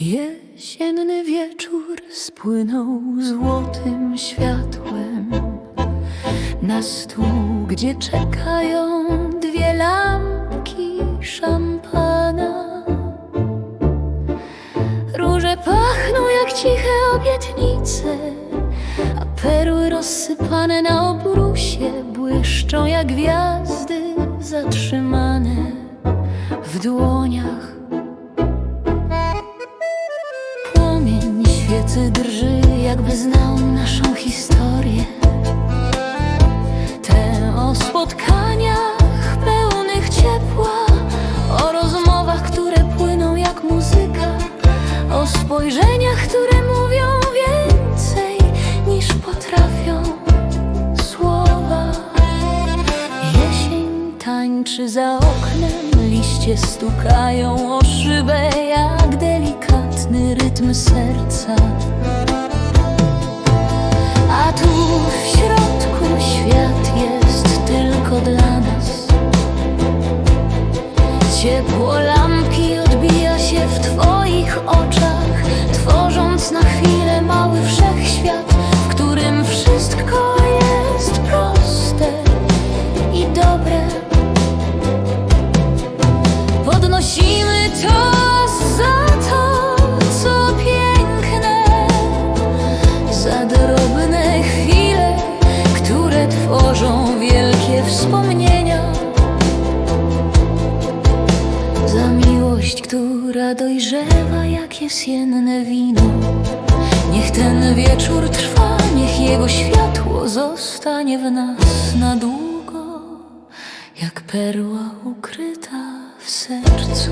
Jesienny wieczór spłynął złotym światłem na stół, gdzie czekają dwie lampki szampana. Róże pachną jak ciche obietnice, a perły rozsypane na obrusie błyszczą jak gwiazdy zatrzymane w dłoniach. Świecy drży, jakby znał naszą historię. Te o spotkaniach pełnych ciepła, o rozmowach, które płyną jak muzyka, o spojrzeniach, które mówią więcej niż potrafią słowa. Jesień tańczy za oknem, liście stukają o szybę delikatny rytm serca. A tu w środku świat jest tylko dla nas. Ciepło dojrzewa jak jesienne wino. Niech ten wieczór trwa, niech jego światło zostanie w nas na długo, jak perła ukryta w sercu.